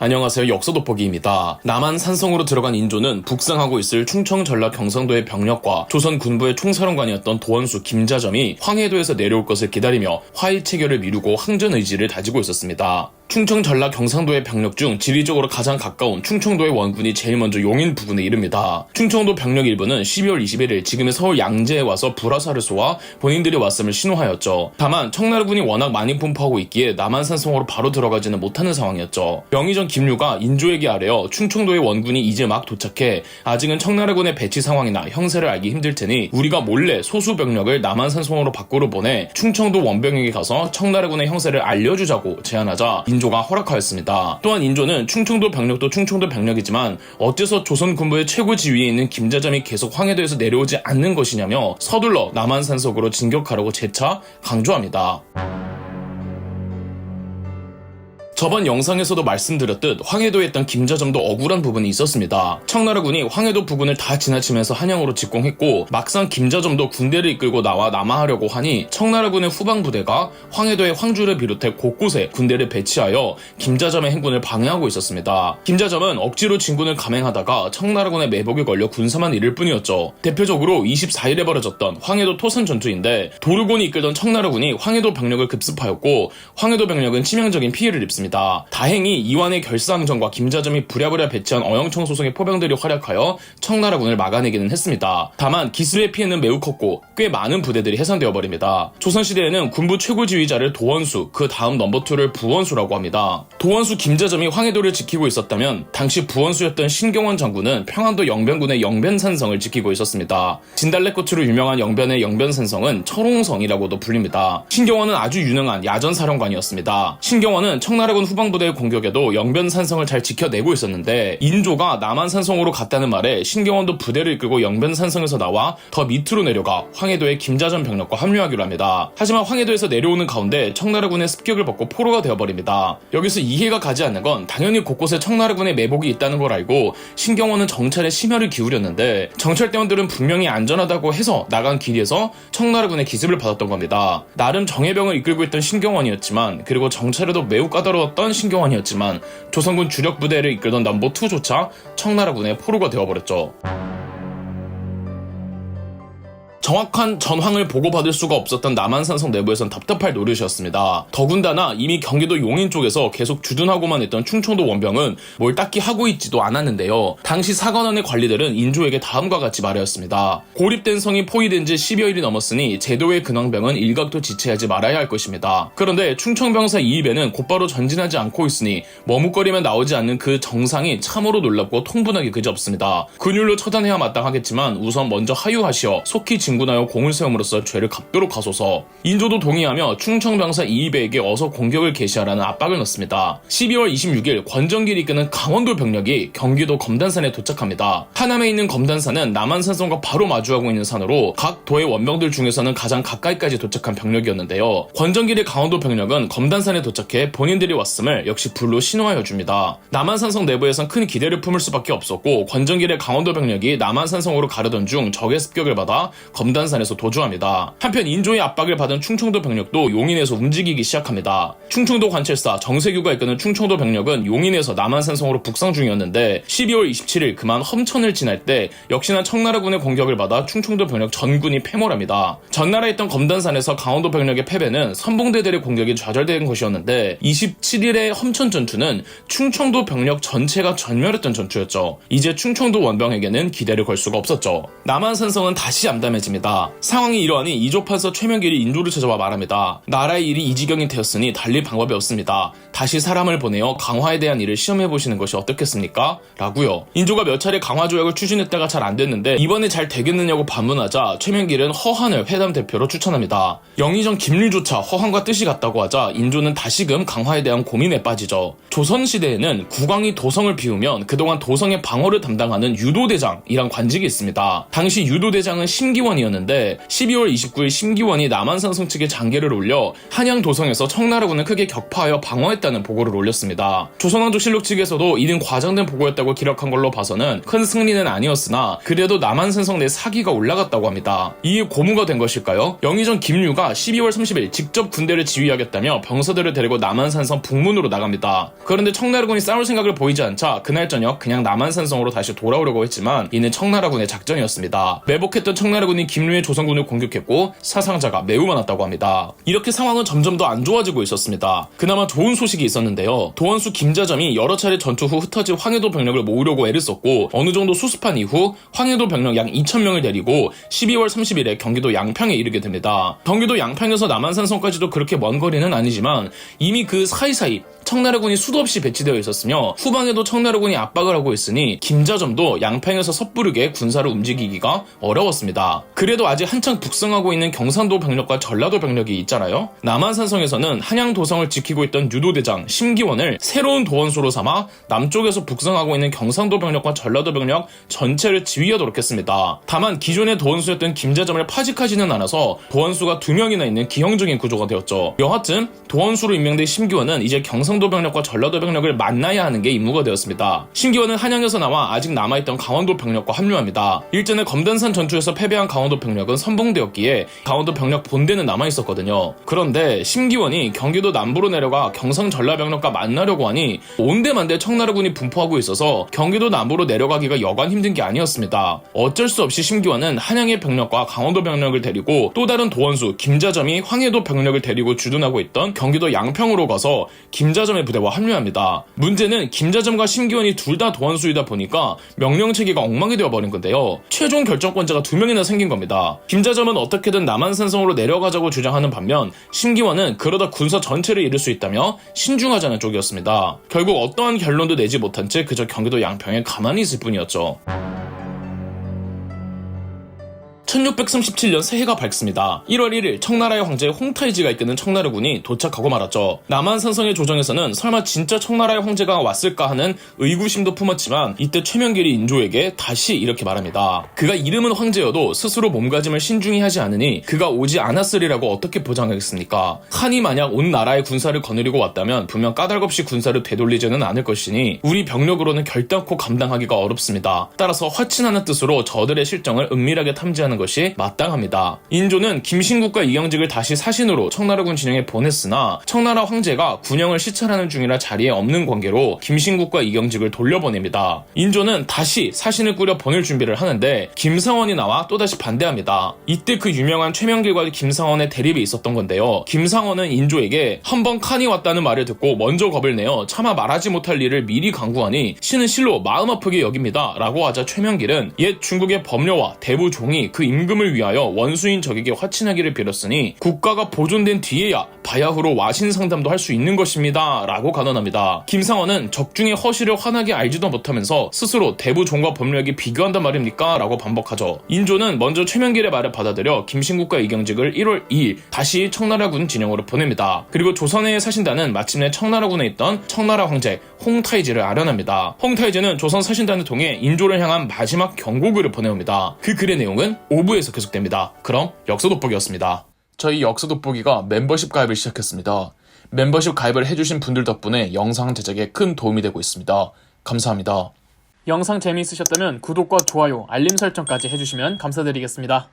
안녕하세요. 역사 돋보기입니다. 남한 산성으로 들어간 인조는 북상하고 있을 충청 전라 경상도의 병력과 조선 군부의 총사령관이었던 도원수 김자점이 황해도에서 내려올 것을 기다리며 화일 체결을 미루고 항전 의지를 다지고 있었습니다. 충청 전라 경상도의 병력 중 지리적으로 가장 가까운 충청도의 원군이 제일 먼저 용인 부근에 이릅니다. 충청도 병력 일부는 12월 21일 지금의 서울 양재에 와서 불화살을 쏘아 본인들이 왔음을 신호하였죠. 다만 청나라군이 워낙 많이 분포하고 있기에 남한산성으로 바로 들어가지는 못하는 상황이었죠. 명의전 김류가 인조에게 아뢰어 충청도의 원군이 이제 막 도착해 아직은 청나라군의 배치 상황이나 형세를 알기 힘들 테니 우리가 몰래 소수 병력을 남한산성으로 밖으로 보내 충청도 원병에게 가서 청나라군의 형세를 알려주자고 제안하자 인조가 허락하였습니다. 또한 인조는 충청도 병력도 충청도 병력이지만 어째서 조선 군부의 최고 지위에 있는 김자점이 계속 황해도에서 내려오지 않는 것이냐며 서둘러 남한산속으로 진격하라고 재차 강조합니다. 저번 영상에서도 말씀드렸듯 황해도에 있던 김자점도 억울한 부분이 있었습니다. 청나라군이 황해도 부근을 다 지나치면서 한양으로 직공했고 막상 김자점도 군대를 이끌고 나와 남하하려고 하니 청나라군의 후방 부대가 황해도의 황주를 비롯해 곳곳에 군대를 배치하여 김자점의 행군을 방해하고 있었습니다. 김자점은 억지로 진군을 감행하다가 청나라군의 매복에 걸려 군사만 잃을 뿐이었죠. 대표적으로 24일에 벌어졌던 황해도 토선 전투인데 도르곤이 이끌던 청나라군이 황해도 병력을 급습하였고 황해도 병력은 치명적인 피해를 입습니다. 다행히 이완의 결사항전과 김자점이 부랴부랴 배치한 어영청 소속의 포병들이 활약하여 청나라군을 막아내기는 했습니다. 다만 기습의 피해는 매우 컸고 꽤 많은 부대들이 해산되어 버립니다. 조선시대에는 군부 최고 지휘자를 도원수, 그 다음 넘버2를 부원수라고 합니다. 도원수 김자점이 황해도를 지키고 있었다면 당시 부원수였던 신경원 장군은 평안도 영변군의 영변산성을 지키고 있었습니다. 진달래꽃으로 유명한 영변의 영변산성은 철옹성이라고도 불립니다. 신경원은 아주 유능한 야전사령관이었습니다. 신경원은 청나라 군 후방부대의 공격에도 영변산성을 잘 지켜내고 있었는데 인조가 남한산성으로 갔다는 말에 신경원도 부대를 이끌고 영변산성에서 나와 더 밑으로 내려가 황해도의 김자전 병력과 합류하기로 합니다. 하지만 황해도에서 내려오는 가운데 청나라군의 습격을 받고 포로가 되어버립니다. 여기서 이해가 가지 않는 건 당연히 곳곳에 청나라군의 매복이 있다는 걸 알고 신경원은 정찰에 심혈을 기울였는데 정찰대원들은 분명히 안전하다고 해서 나간 길에서 청나라군의 기습을 받았던 겁니다. 나름 정예병을 이끌고 있던 신경원이었지만 그리고 정찰에도 매우 까다로웠던 신경원이었지만 조선군 주력 부대를 이끌던 넘버2조차 청나라군의 포로가 되어버렸죠. 정확한 전황을 보고받을 수가 없었던 남한산성 내부에선 답답할 노릇이었습니다. 더군다나 이미 경기도 용인 쪽에서 계속 주둔하고만 있던 충청도 원병은 뭘 딱히 하고 있지도 않았는데요. 당시 사관원의 관리들은 인조에게 다음과 같이 말하였습니다. 고립된 성이 포위된 지 10여일이 넘었으니 제도의 근황병은 일각도 지체하지 말아야 할 것입니다. 그런데 충청병사 이입에는 곧바로 전진하지 않고 있으니 머뭇거리면 나오지 않는 그 정상이 참으로 놀랍고 통분하기 그지없습니다. 근율로 처단해야 마땅하겠지만 우선 먼저 하유하시어 속히 진 군하여 공을 세움으로써 죄를 갚도록 하소서. 인조도 동의하며 충청병사 이입에게 어서 공격을 개시하라는 압박을 넣습니다. 12월 26일 권정길이 이끄는 강원도 병력이 경기도 검단산에 도착합니다. 하남에 있는 검단산은 남한산성과 바로 마주하고 있는 산으로 각 도의 원병들 중에서는 가장 가까이까지 도착한 병력이었는데요. 권정길의 강원도 병력은 검단산에 도착해 본인들이 왔음을 역시 불로 신호하여 줍니다. 남한산성 내부에선 큰 기대를 품을 수밖에 없었고 권정길의 강원도 병력이 남한산성으로 가려던 중 적의 습격을 받아 검 단산에서 도주합니다. 한편 인조의 압박을 받은 충청도 병력도 용인에서 움직이기 시작합니다. 충청도 관찰사 정세규가 이끄는 충청도 병력은 용인에서 남한산성으로 북상 중이었는데 12월 27일 그만 험천을 지날 때 역시나 청나라군의 공격을 받아 충청도 병력 전군이 패몰합니다. 전날에 있던 검단산에서 강원도 병력의 패배는 선봉대들의 공격이 좌절된 것이었는데 27일의 험천 전투는 충청도 병력 전체가 전멸했던 전투였죠. 이제 충청도 원병에게는 기대를 걸 수가 없었죠. 남한산성은 다시 암담해집니다. 상황이 이러하니 이조판서 최명길이 인조를 찾아와 말합니다. 나라의 일이 이 지경이 되었으니 달릴 방법이 없습니다. 다시 사람을 보내어 강화에 대한 일을 시험해 보시는 것이 어떻겠습니까? 라고요. 인조가 몇 차례 강화 조약을 추진했다가 잘 안 됐는데 이번에 잘 되겠느냐고 반문하자 최명길은 허한을 회담 대표로 추천합니다. 영의정 김류조차 허한과 뜻이 같다고 하자 인조는 다시금 강화에 대한 고민에 빠지죠. 조선 시대에는 국왕이 도성을 비우면 그동안 도성의 방어를 담당하는 유도대장이란 관직이 있습니다. 당시 유도대장은 심기원 이 심기원이었는데 12월 29일 심기원이 남한산성 측에 장계를 올려 한양 도성에서 청나라군을 크게 격파하여 방어했다는 보고를 올렸습니다. 조선왕조 실록 측에서도 이는 과장된 보고였다고 기록한 걸로 봐서는 큰 승리는 아니었으나 그래도 남한산성 내 사기가 올라갔다고 합니다. 이에 고무가 된 것일까요? 영의정 김류가 12월 30일 직접 군대를 지휘하겠다며 병사들을 데리고 남한산성 북문으로 나갑니다. 그런데 청나라군이 싸울 생각을 보이지 않자 그날 저녁 그냥 남한산성으로 다시 돌아오려고 했지만 이는 청나라군의 작전이었습니다. 매복했던 청나라군이 김류의 조선군을 공격했고 사상자가 매우 많았다고 합니다. 이렇게 상황은 점점 더 안 좋아지고 있었습니다. 그나마 좋은 소식이 있었는데요. 도원수 김자점이 여러 차례 전투 후 흩어진 황해도 병력을 모으려고 애를 썼고 어느 정도 수습한 이후 황해도 병력 약 2,000명을 데리고 12월 30일에 경기도 양평에 이르게 됩니다. 경기도 양평에서 남한산성까지도 그렇게 먼 거리는 아니지만 이미 그 사이사이 청나라군이 수도 없이 배치되어 있었으며 후방에도 청나라군이 압박을 하고 있으니 김자점도 양평에서 섣부르게 군사를 움직이기가 어려웠습니다. 그래도 아직 한창 북성하고 있는 경상도 병력과 전라도 병력이 있잖아요. 남한산성에서는 한양 도성을 지키고 있던 유도대장 심기원을 새로운 도원수로 삼아 남쪽에서 북성하고 있는 경상도 병력과 전라도 병력 전체를 지휘하도록 했습니다. 다만 기존의 도원수였던 김자점을 파직하지는 않아서 도원수가 두 명이나 있는 기형적인 구조가 되었죠. 여하튼 도원수로 임명된 심기원은 이제 경상도 병력과 전라도 병력을 만나야 하는 게 임무가 되었습니다. 심기원은 한양에서 나와 아직 남아있던 강원도 병력과 합류합니다. 일전에 검단산 전투에서 패배한 강원도 병력은 선봉되었기에 강원도 병력 본대는 남아있었거든요. 그런데 심기원이 경기도 남부로 내려가 경상 전라 병력과 만나려고 하니 온데만데 청나라군이 분포하고 있어서 경기도 남부로 내려가기가 여간 힘든 게 아니었습니다. 어쩔 수 없이 심기원은 한양의 병력과 강원도 병력을 데리고 또 다른 도원수 김자점이 황해도 병력을 데리고 주둔하고 있던 경기도 양평으로 가서 김자 점의 부대와 합류합니다. 문제는 김자점과 심기원이 둘 다 도원수이다 보니까 명령 체계가 엉망이 되어버린 건데요. 최종 결정권자가 두 명이나 생긴 겁니다. 김자점은 어떻게든 남한산성으로 내려가자고 주장하는 반면 심기원은 그러다 군사 전체를 잃을 수 있다며 신중하자는 쪽이었습니다. 결국 어떠한 결론도 내지 못한 채 그저 경기도 양평에 가만히 있을 뿐이었죠. 1637년 새해가 밝습니다. 1월 1일 청나라의 황제 홍타이지가 이끄는 청나라군이 도착하고 말았죠. 남한산성의 조정에서는 설마 진짜 청나라의 황제가 왔을까 하는 의구심도 품었지만 이때 최명길이 인조에게 다시 이렇게 말합니다. 그가 이름은 황제여도 스스로 몸가짐을 신중히 하지 않으니 그가 오지 않았으리라고 어떻게 보장하겠습니까? 한이 만약 온 나라의 군사를 거느리고 왔다면 분명 까닭없이 군사를 되돌리지는 않을 것이니 우리 병력으로는 결단코 감당하기가 어렵습니다. 따라서 화친하는 뜻으로 저들의 실정을 은밀하게 탐지하는 것이 마땅합니다. 인조는 김신국과 이경직을 다시 사신으로 청나라군 진영에 보냈으나 청나라 황제가 군영을 시찰하는 중이라 자리에 없는 관계로 김신국과 이경직을 돌려보냅니다. 인조는 다시 사신을 꾸려 보낼 준비를 하는데 김상원이 나와 또다시 반대합니다. 이때 그 유명한 최명길과 김상원의 대립이 있었던 건데요. 김상원은 인조에게 한번 칸이 왔다는 말을 듣고 먼저 겁을 내어 차마 말하지 못할 일을 미리 강구하니 신은 실로 마음 아프게 여깁니다. 라고 하자 최명길은 옛 중국의 법료와 대부 종이 그 임금을 위하여 원수인 적에게 화친하기를 빌었으니 국가가 보존된 뒤에야 바야흐로 와신 상담도 할 수 있는 것입니다. 라고 간언합니다. 김상원은 적중의 허실을 환하게 알지도 못하면서 스스로 대부 종과 법률에게 비교한단 말입니까? 라고 반복하죠. 인조는 먼저 최명길의 말을 받아들여 김신국과 이경직을 1월 2일 다시 청나라군 진영으로 보냅니다. 그리고 조선의 사신단은 마침내 청나라군에 있던 청나라 황제 홍타이지를 아련합니다. 홍타이지는 조선 사신단을 통해 인조를 향한 마지막 경고글을 보내옵니다. 그 글의 내용은 5부에서 계속됩니다. 그럼 역사 돋보기였습니다. 저희 역사 돋보기가 멤버십 가입을 시작했습니다. 멤버십 가입을 해주신 분들 덕분에 영상 제작에 큰 도움이 되고 있습니다. 감사합니다. 영상 재미있으셨다면 구독과 좋아요, 알림 설정까지 해주시면 감사드리겠습니다.